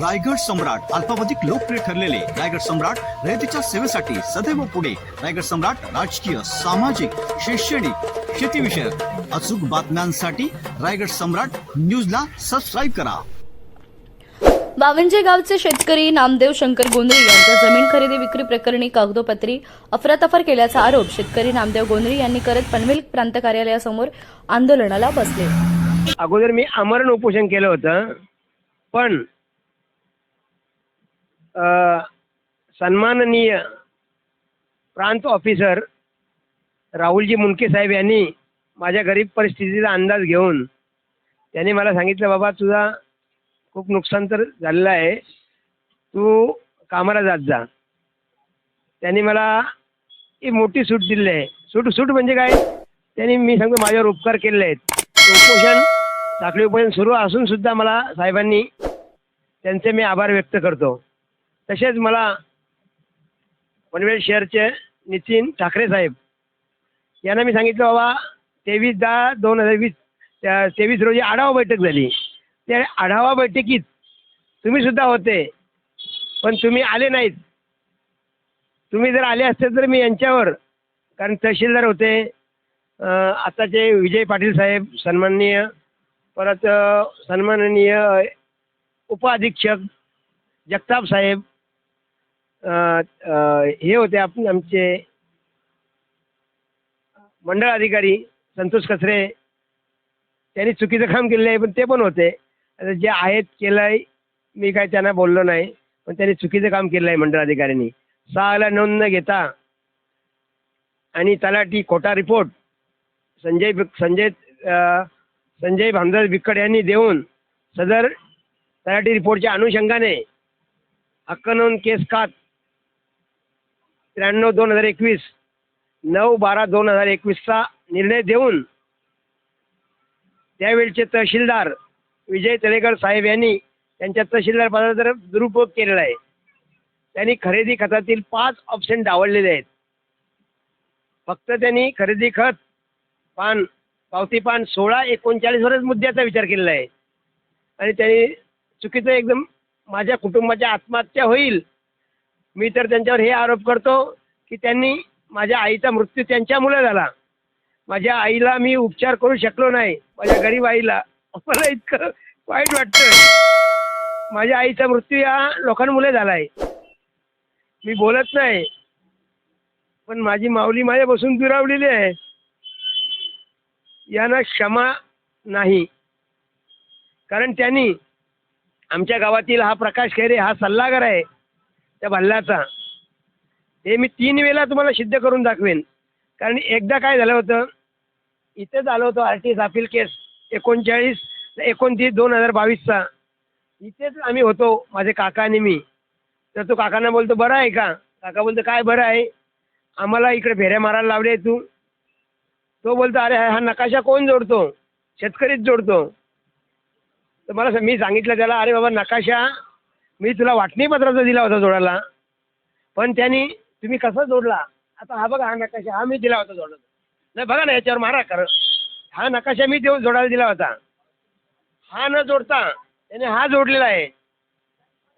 रायगड सम्राट अल्पावधिक लोकप्रिय ठरलेले रायगड सम्राट रयतेच्या सेवेसाठी सदैव पुढे. रायगड सम्राट राजकीय सामाजिक शैक्षणिक शेतीविषयक अचूक बातम्यांसाठी रायगड सम्राट न्यूजला सबस्क्राईब करा. वावंजे गावचे शेतकरी नामदेव शंकर गोंधळी यांच्या जमीन खरेदी विक्री प्रकरणी कागदोपत्री अफरातफर केल्याचा आरोप शेतकरी नामदेव गोंधळी यांनी करत पनवेल प्रांत कार्यालयासमोर आंदोलनाला बसले. अगोदर मी आमरण उपोषण केलं होतं पण सन्माननीय प्रांत ऑफिसर राहुलजी मुनके साहेब यांनी माझ्या गरीब परिस्थितीचा अंदाज घेऊन त्यांनी मला सांगितलं बाबा तुझा खूप नुकसान तर झालेलं आहे. तू कामाला जात जा. त्यांनी मला ही मोठी सूट दिली आहे. सूट सूट म्हणजे काय? त्यांनी मी सांगतो माझ्यावर उपकार केलेले आहेत. उपोषण साखळी उपोषण सुरू असून सुद्धा मला साहेबांनी त्यांचे मी आभार व्यक्त करतो. तसेच मला पनवेल शहरचे नितीन ठाकरे साहेब यांना मी सांगितलं बाबा तेवीस दहा दोन हजार वीस त्या तेवीस रोजी आढावा बैठक झाली. त्या आढावा बैठकीत तुम्ही सुद्धा होते पण तुम्ही आले नाहीत. तुम्ही जर आले असते तर मी यांच्यावर कारण तहसीलदार होते आताचे विजय पाटील साहेब सन्माननीय परत सन्माननीय उपअधीक्षक जगताप साहेब हे होते आपण आमचे मंडळ अधिकारी संतोष कचरे. त्यांनी चुकीचं काम केलेलं आहे पण ते पण होते. आता जे आहेत केलं आहे मी काय त्यांना बोललो नाही पण त्यांनी चुकीचं काम केलं आहे मंडळ अधिकाऱ्यांनी. सहाला नोंद न घेता आणि तलाठी खोटा रिपोर्ट संजय संजय संजय भामदास बिक्कड यांनी देऊन सदर तलाठी रिपोर्टच्या अनुषंगाने हक्क नोंद केस कात त्र्याण्णव दोन हजार एकवीस नऊ बारा दोन हजार एकवीसचा निर्णय देऊन त्यावेळचे तहसीलदार विजय तळेकर साहेब यांनी त्यांच्या तहसीलदार पदाचा तर दुरुपयोग केलेला आहे. त्यांनी खरेदी खतातील पाच ऑप्शन डावललेले आहेत. फक्त त्यांनी खरेदी खत पान पावती पान सोळा एकोणचाळीसवरच मुद्द्याचा विचार केलेला आहे. आणि त्यांनी चुकीचं एकदम माझ्या कुटुंबाच्या आत्महत्या होईल मी तर त्यांच्यावर हे आरोप करतो की त्यांनी माझ्या आईचा मृत्यू त्यांच्यामुळे झाला. माझ्या आईला मी उपचार करू शकलो नाही. माझ्या गरीब आईला. मला इतकं वाईट वाटतं माझ्या आईचा मृत्यू या लोकांमुळे झाला आहे मी बोलत नाही. पण माझी माऊली माझ्यापासून दुरावलेली आहे. यांना क्षमा नाही. कारण त्यांनी आमच्या गावातील हा प्रकाश खैरे हा सल्लागार आहे. त्या भल्ल्याचा हे मी तीन वेळा तुम्हाला सिद्ध करून दाखवेन. कारण एकदा काय झालं होतं इथेच आलो होतो R T S appeal case एकोणचाळीस एकोणतीस दोन हजार बावीसचा. इथेच आम्ही होतो माझे काका आणि मी. तर तो काकांना बोलतो बरं आहे का? काका बोलतो काय बरं आहे? आम्हाला इकडे फेऱ्या मारायला लावले तू. तो बोलतो अरे हा नकाशा कोण जोडतो? शेतकरीच जोडतो. तर मला मी सांगितलं त्याला अरे बाबा नकाशा मी तुला वाटणी पत्राचा दिला होता जोडायला. पण त्यांनी तुम्ही कसा जोडला? आता हा बघा हा नकाशा हा मी दिला होता जोडायला. नाही बघा ना याच्यावर मारा कर हा नकाशा मी देऊन जोडायला दिला होता. हा न जोडता त्याने हा जोडलेला आहे.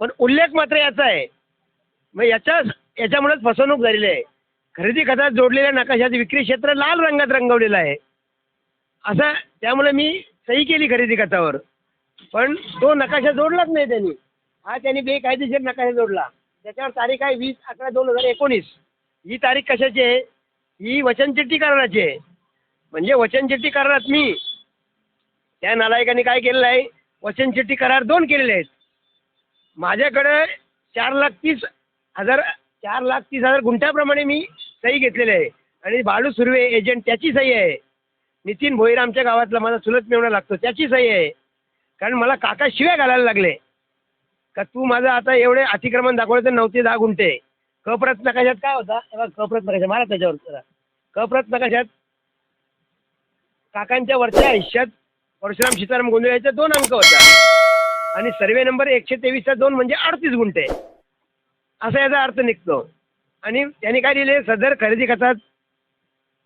पण उल्लेख मात्र याचा आहे. मग याच्या याच्यामुळेच फसवणूक झालेली आहे. खरेदी खतात जोडलेल्या नकाशाचं विक्री क्षेत्र लाल रंगात रंगवलेलं आहे. असं त्यामुळे मी सही केली खरेदी खतावर. पण तो नकाशा जोडलाच नाही त्यांनी. हा त्यांनी बेकायदेशीर नकाशा जोडला. त्याच्यावर तारीख आहे वीस अकरा दोन हजार एकोणीस. ही तारीख कशाची आहे? ही वचनचिठ्ठी कराराची आहे. म्हणजे वचनचिठ्ठी करारात मी त्या नालायकांनी काय केलेलं आहे? वचनचिठ्ठी करार दोन केलेले आहेत. माझ्याकडं चार लाख तीस हजार चार लाख तीस हजार गुंठ्याप्रमाणे मी सही घेतलेली आहे. आणि बाळू सुर्वे एजंट त्याची सही आहे. नितीन भोईर आमच्या गावातला माझा चुलत मिळवणं लागतो त्याची सही आहे. कारण मला काका शिव्या घालायला लागले. का तू माझं आता एवढे अतिक्रमण दाखवलं तर नऊ ते दहा गुंठे. कप्रत नकाशात काय होता? हे कप्रत नकाशा मारा त्याच्यावर जरा. कप्रत नकाशात काकांच्या वरच्या आयुष्यात परशुराम सीताराम गोंधळ याचा दोन अंक होता. आणि सर्वे नंबर एकशे तेवीसचा दोन म्हणजे अडतीस गुंठे. असा याचा अर्थ निघतो. आणि त्यांनी काय दिले सदर खरेदी खातात.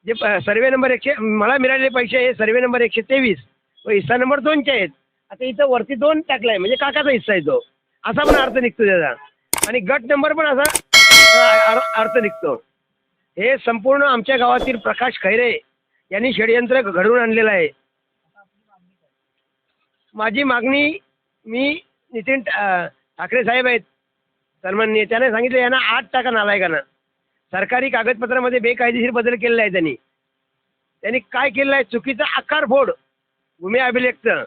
जे सर्वे नंबर एकशे मला मिळालेले पैसे हे सर्वे नंबर एकशे तेवीस व हिस्सा नंबर दोनचे आहेत. आता इथं वरती दोन टाकला आहे म्हणजे काकाचा हिस्सा आहे तो. असा पण अर्थ निघतो त्याचा. आणि गट नंबर पण असा अर्थ निघतो. हे संपूर्ण आमच्या गावातील प्रकाश खैरे यांनी षडयंत्र घडवून आणलेलं आहे. माझी मागणी मी नितीन ठाकरे साहेब आहेत. सन्माननीय त्याने सांगितलं यांना आठ टाका नालायकांना. सरकारी कागदपत्रामध्ये बेकायदेशीर बदल केलेला आहे त्यांनी. त्यांनी काय केलेलं आहे? चुकीचा आकारफोड. भूमी अभिलेखचं.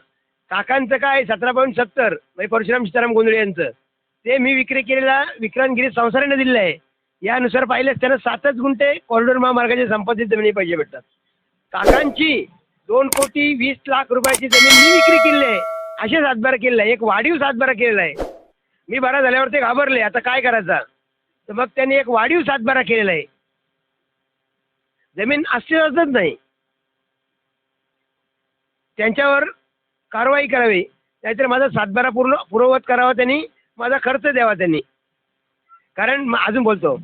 काकांचं काय? सतरा पॉईंट सत्तर. म्हणजे परशुराम सीताराम गोंधळे यांचं. ते मी विक्री केलेला विक्रांतगिरी संसाराने दिलेलं आहे. यानुसार पाहिल्यास त्यांना सातच गुंठे कॉरिडॉर महामार्गाचे संपत्ती जमिनी पाहिजे भेटतात. काकांची दोन कोटी वीस लाख रुपयाची जमीन मी विक्री केली आहे. असे सातबारा केलेला आहे. एक वाढीव सातबारा केलेला आहे. मी बरा झाल्यावर ते घाबरले आता काय करायचा? तर मग त्यांनी एक वाढीव सातबारा केलेला आहे. जमीन अस्तित्वातच नाही. त्यांच्यावर कारवाई करावी. नाहीतर माझा सातबारा पूर्ण पूर्ववत करावा त्यांनी माझा खर्च द्यावा त्यांनी. कारण म- अजून बोलतो.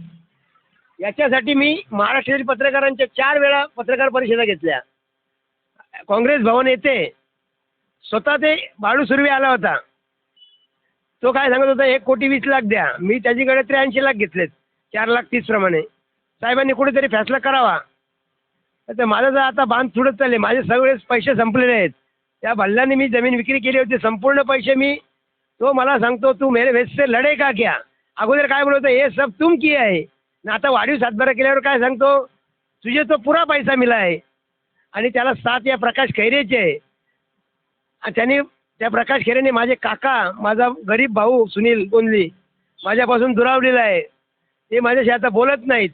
याच्यासाठी मी महाराष्ट्रातील पत्रकारांच्या चार वेळा पत्रकार परिषदा घेतल्या. काँग्रेस भवन येथे स्वतः ते बाळू सुर्वे आला होता. तो काय सांगत होता एक कोटी वीस लाख द्या. मी त्याच्याकडे त्र्याऐंशी लाख घेतलेत. चार लाख तीस प्रमाणे. साहेबांनी कुठेतरी फैसला करावा. तर माझं जर आता बांध सुडत चालले माझे सगळेच पैसे संपलेले आहेत. त्या भल्ल्याने मी जमीन विक्री केली होती. संपूर्ण पैसे मी तो मला सांगतो तू मेरे वेस लढे का क्या? अगोदर काय बोलतो हे सब तुम किया आहे ना आता वाढीव सातबारा केल्यावर काय सांगतो तुझे तो पुरा पैसा मिला आहे आणि त्याला साथ या प्रकाश खैरेचे आहे. आणि त्यांनी त्या प्रकाश खैरेने माझे काका माझा गरीब भाऊ सुनील गोंदली माझ्यापासून दुरावलेला आहे. ते माझ्याशी आता बोलत नाहीत.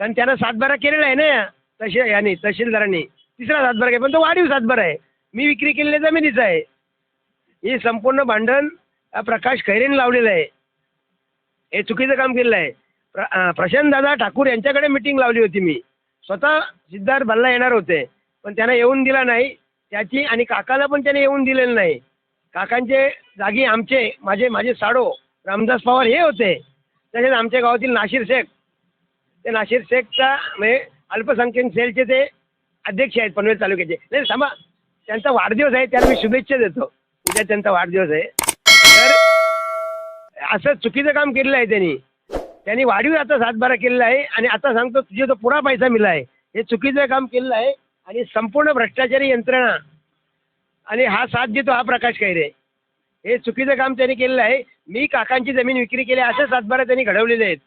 कारण त्यानं सातबारा केलेला आहे ना तसे याने तहसीलदारांनी. तिसरा सातबारा आहे पण तो वाढीव सातबारा आहे. मी विक्री केलेल्या जमिनीचा आहे. हे संपूर्ण भांडण प्रकाश खैरेने लावलेलं आहे. हे चुकीचं काम केलेलं आहे. प्र प्रशांत प्रशांतदादा ठाकूर यांच्याकडे मिटिंग लावली होती मी. स्वतः सिद्धार्थ भल्ला येणार होते. पण त्यांना येऊन दिला नाही. त्याची आणि काकाला पण त्याने येऊन दिलेलं नाही. काकांचे जागी आमचे माझे माझे साडो रामदास पवार हे होते. तसेच आमच्या गावातील नाशिर शेख. ते नाशिर शेखचा म्हणजे अल्पसंख्याक सेलचे ते अध्यक्ष आहेत पनवेल तालुक्याचे. नाही थांबा. त्यांचा वाढदिवस आहे त्याला मी शुभेच्छा देतो. उद्या त्यांचा वाढदिवस आहे. तर असं चुकीचं काम केलेलं आहे त्यांनी. त्यांनी वाढीव आता सातबारा केलेला आहे आणि आता सांगतो तुझे तो पुरा पैसा मिला आहे. हे चुकीचं काम केलेलं आहे आणि संपूर्ण भ्रष्टाचारी यंत्रणा. आणि हा साथ देतो हा प्रकाश खैरे. हे चुकीचं काम त्यांनी केलेलं आहे. मी काकांची जमीन विक्री केली असे सातबारा त्यांनी घडवलेले आहेत.